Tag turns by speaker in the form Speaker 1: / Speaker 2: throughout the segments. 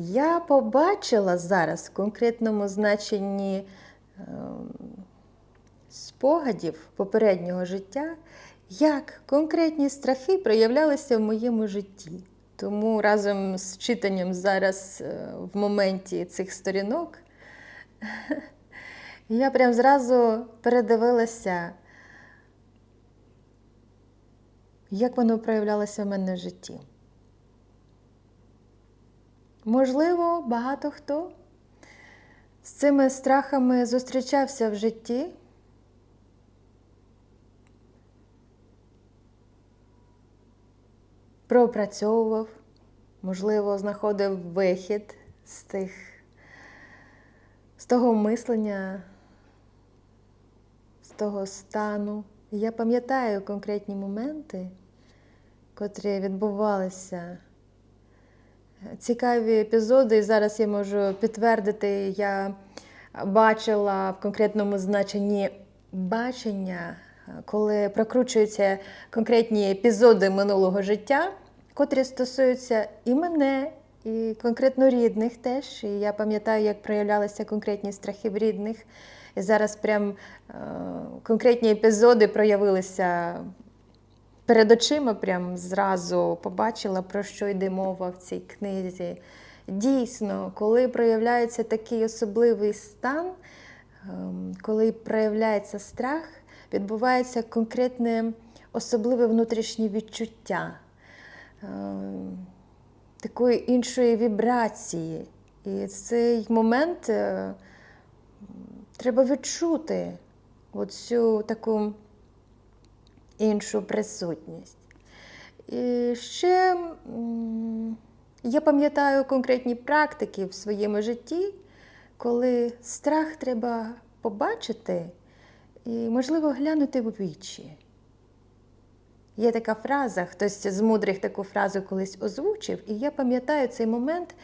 Speaker 1: Я побачила зараз в конкретному значенні ем, спогадів попереднього життя, як конкретні страхи проявлялися в моєму житті. Тому разом з читанням зараз е, в моменті цих сторінок я прям зразу передивилася, як воно проявлялося в мене в житті. Можливо, багато хто з цими страхами зустрічався в житті. Пропрацьовував, можливо, знаходив вихід з тих, з того мислення, з того стану. Я пам'ятаю конкретні моменти, котрі відбувалися цікаві епізоди, і зараз я можу підтвердити, я бачила в конкретному значенні бачення, коли прокручуються конкретні епізоди минулого життя, котрі стосуються і мене, і конкретно рідних теж. І я пам'ятаю, як проявлялися конкретні страхи в рідних. І зараз прям е, конкретні епізоди проявилися перед очима прям зразу побачила, про що йде мова в цій книзі. Дійсно, коли проявляється такий особливий стан, ем, коли проявляється страх, відбувається конкретне особливе внутрішнє відчуття ем, такої іншої вібрації. І цей момент е, треба відчути оцю таку іншу присутність. І ще я пам'ятаю конкретні практики в своєму житті, коли страх треба побачити і, можливо, глянути в вічі. Є така фраза, хтось з мудрих таку фразу колись озвучив, і я пам'ятаю цей момент,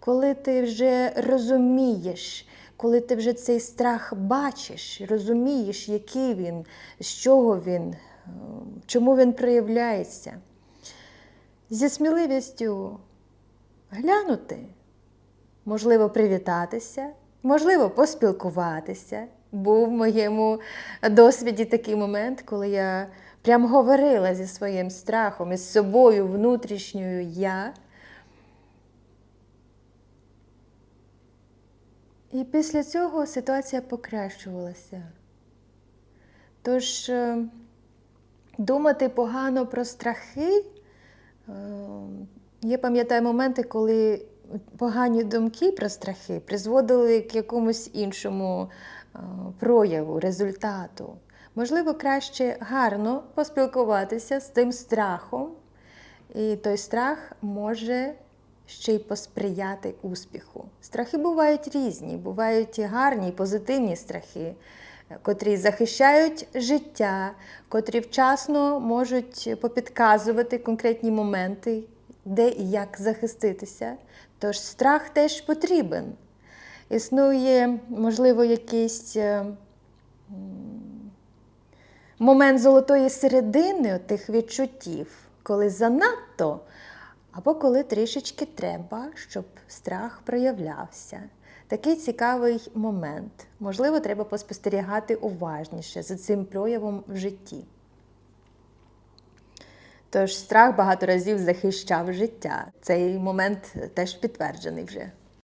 Speaker 1: коли ти вже розумієш, коли ти вже цей страх бачиш, розумієш, який він, з чого він, чому він проявляється. Зі сміливістю глянути, можливо, привітатися, можливо, поспілкуватися. Був в моєму досвіді такий момент, коли я прям говорила зі своїм страхом із собою внутрішньою я. І після цього ситуація покращувалася. Тож е, думати погано про страхи. е, Я пам'ятаю моменти, коли погані думки про страхи призводили к якомусь іншому е, прояву, результату. Можливо, краще гарно поспілкуватися з тим страхом, і той страх може ще й посприяти успіху. Страхи бувають різні, бувають і гарні, і позитивні страхи, котрі захищають життя, котрі вчасно можуть попідказувати конкретні моменти, де і як захиститися. Тож страх теж потрібен. Існує, можливо, якийсь е, момент золотої середини тих відчуттів, коли занадто, або коли трішечки треба, щоб страх проявлявся. Такий цікавий момент. Можливо, треба поспостерігати уважніше за цим проявом в житті. Тож страх багато разів захищав життя. Цей момент теж підтверджений вже.